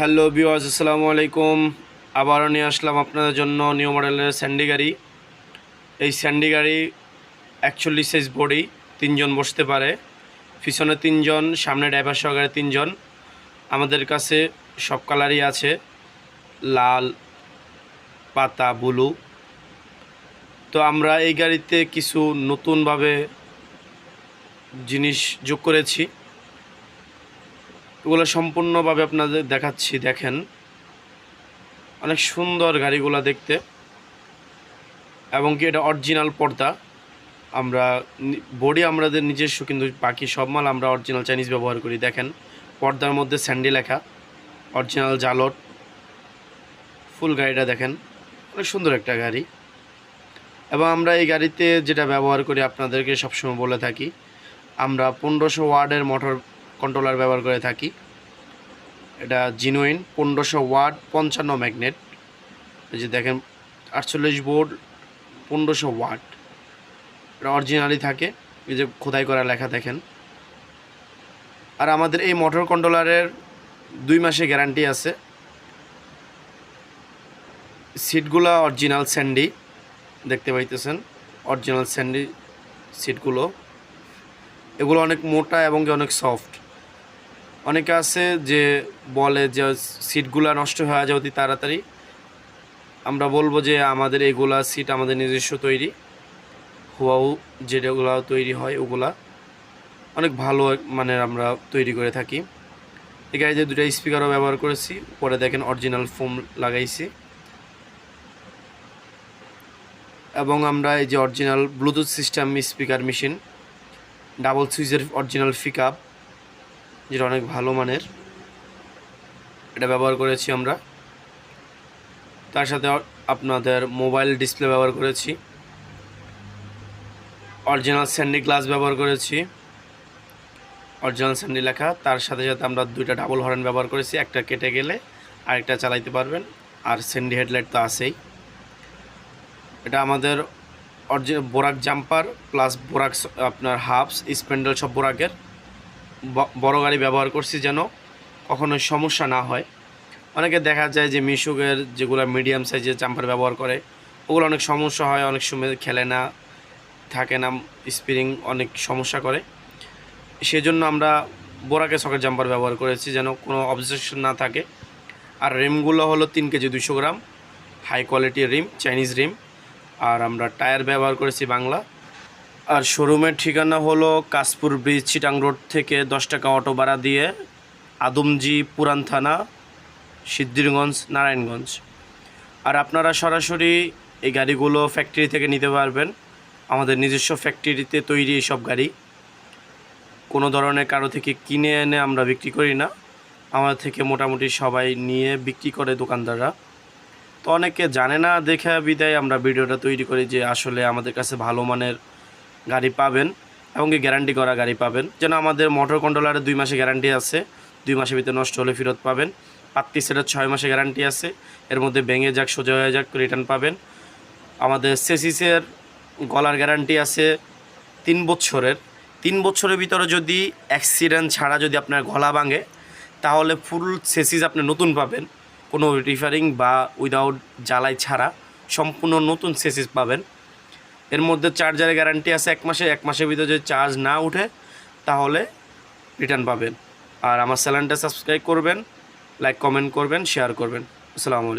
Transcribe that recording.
Hello বিওয়াজ আসসালামু আলাইকুম। আবারও নিয়ে আসলাম আপনাদের জন্য নিউ মডেলের স্যান্ডি গাড়ি। এই স্যান্ডি গাড়ি একচল্লিশ সাইজ বডি, তিনজন বসতে পারে। পিছনে তিনজন, সামনে ড্রাইভার সহকারে তিনজন। আমাদের কাছে সব কালারই আছে, লাল, পাতা, ব্লু। তো আমরা এই গাড়িতে কিছু নতুনভাবে জিনিস যোগ করেছি। এগুলো সম্পূর্ণভাবে আপনাদের দেখাচ্ছি, দেখেন। অনেক সুন্দর গাড়িগুলো দেখতে। এবং কি এটা অরিজিনাল পর্দা। আমরা বডি আমাদের নিজস্ব, কিন্তু বাকি সব মাল আমরা অরিজিনাল চাইনিজ ব্যবহার করি। দেখেন, পর্দার মধ্যে স্যান্ডি লেখা অরিজিনাল জালট ফুল গাড়িটা দেখেন, অনেক সুন্দর একটা গাড়ি। এবং আমরা এই গাড়িতে যেটা ব্যবহার করি, আপনাদেরকে সবসময় বলে থাকি, আমরা পনেরোশো ওয়ার্ডের মোটর কন্ট্রোলার ব্যবহার করে থাকি। এটা জিনুইন পনেরোশো ওয়াট, পঞ্চান্ন ম্যাগনেট এই যে দেখেন, আটচল্লিশ বোর্ড পনেরোশো ওয়াট। এটা অরিজিনালি থাকে, এই যে খোদাই করা লেখা দেখেন। আর আমাদের এই মোটর কন্ট্রোলারের দুই মাসে গ্যারান্টি আছে। সিটগুলো অরিজিনাল স্যান্ডি দেখতে পাইতেছেন অরিজিনাল স্যান্ডি সিটগুলো এগুলো অনেক মোটা এবং অনেক সফট অনেকে আছে যে বলে যে সিটগুলো নষ্ট হয়ে যায় অতি তাড়াতাড়ি। আমরা বলব যে আমাদের এগুলা সিট আমাদের নিজস্ব তৈরি। হুয়াও যেগুলো তৈরি হয় ওগুলা অনেক ভালো মানের আমরা তৈরি করে থাকি। এই গাড়িতে দুটো স্পিকারও ব্যবহার করেছি, পরে দেখেন অরিজিনাল ফোম লাগাইছি। এবং আমরা এই যে original Bluetooth system speaker machine double সুইচের অরিজিনাল পিক আপ যেটা অনেক ভালো মানের। এটা ব্যবহার করেছি আমরা। তার সাথে আপনাদের মোবাইল ডিসপ্লে ব্যবহার করেছি। অরিজিনাল স্যান্ডি গ্লাস ব্যবহার করেছি। অরিজিনাল স্যান্ডি লেখা। তার সাথে সাথে আমরা দুইটা ডাবল হর্ন ব্যবহার করেছি। একটা কেটে গেলে আরেকটা চালাইতে পারবেন। আর স্যান্ডি হেডলাইট তো আছেই। এটা আমাদের অরিজিনাল বোরাক জাম্পার প্লাস বোরাক আপনার হাফস, স্প্যান্ডেল সব বোরাকের। বড় গাড়ি ব্যবহার করছি যেন কখনো সমস্যা না হয়। অনেকে দেখা যায় যে মিশুকের যেগুলো মিডিয়াম সাইজের জাম্পার ব্যবহার করে, ওগুলো অনেক সমস্যা হয়, অনেক সময় খেলে না, থাকে না স্প্রিং অনেক সমস্যা করে। সেজন্য আমরা বোরাকে সকেট জাম্পার ব্যবহার করেছি যেন কোনো অবজেকশন না থাকে। আর রিমগুলো হলো তিন কেজি দুশো গ্রাম হাই কোয়ালিটির রিম চাইনিজ রিম। আর আমরা টায়ার ব্যবহার করেছি বাংলা। আর শোরুমের ঠিকানা হলো কাশপুর ব্রিজ, চিটাং রোড থেকে দশ টাকা অটো ভাড়া দিয়ে আদমজি পুরান থানা, সিদ্ধিরগঞ্জ, নারায়ণগঞ্জ। আর আপনারা সরাসরি এই গাড়িগুলো ফ্যাক্টরি থেকে নিতে পারবেন। আমাদের নিজস্ব ফ্যাক্টরিতে তৈরি এইসব গাড়ি। কোনো ধরনের কারও থেকে কিনে এনে আমরা বিক্রি করি না। আমাদের থেকে মোটামুটি সবাই নিয়ে বিক্রি করে দোকানদাররা। তো অনেকে জানে না, দেখে বিদায় আমরা ভিডিওটা তৈরি করি যে আসলে আমাদের কাছে ভালো মানের গাড়ি পাবেন এবং কি গ্যারান্টি করা গাড়ি পাবেন। যেন আমাদের মোটর কন্ট্রোলারের দুই মাসে গ্যারান্টি আছে, দুই মাসের ভিতরে নষ্ট হলে ফেরত পাবেন। পাত্তি সেটের ছয় মাসে গ্যারান্টি আছে, এর মধ্যে ভেঙে যাক, সোজা হয়ে যাক রিটার্ন পাবেন। আমাদের সেসিসের গলার গ্যারান্টি আছে তিন বছরের। তিন বছরের ভিতরে যদি অ্যাক্সিডেন্ট ছাড়া যদি আপনার গলা ভাঙে, তাহলে ফুল সেসিস আপনি নতুন পাবেন। কোনো রিফারিং বা উইদাউট জ্বালাই ছাড়া সম্পূর্ণ নতুন সেসিস পাবেন। এর মধ্যে চার্জারের গ্যারান্টি আছে এক মাসে, এক মাসের ভিতরে যদি চার্জ না উঠে, তাহলে রিটার্ন পাবেন। আর আমার চ্যানেলটা সাবস্ক্রাইব করবেন লাইক কমেন্ট করবেন শেয়ার করবেন। আসসালামু আলাইকুম।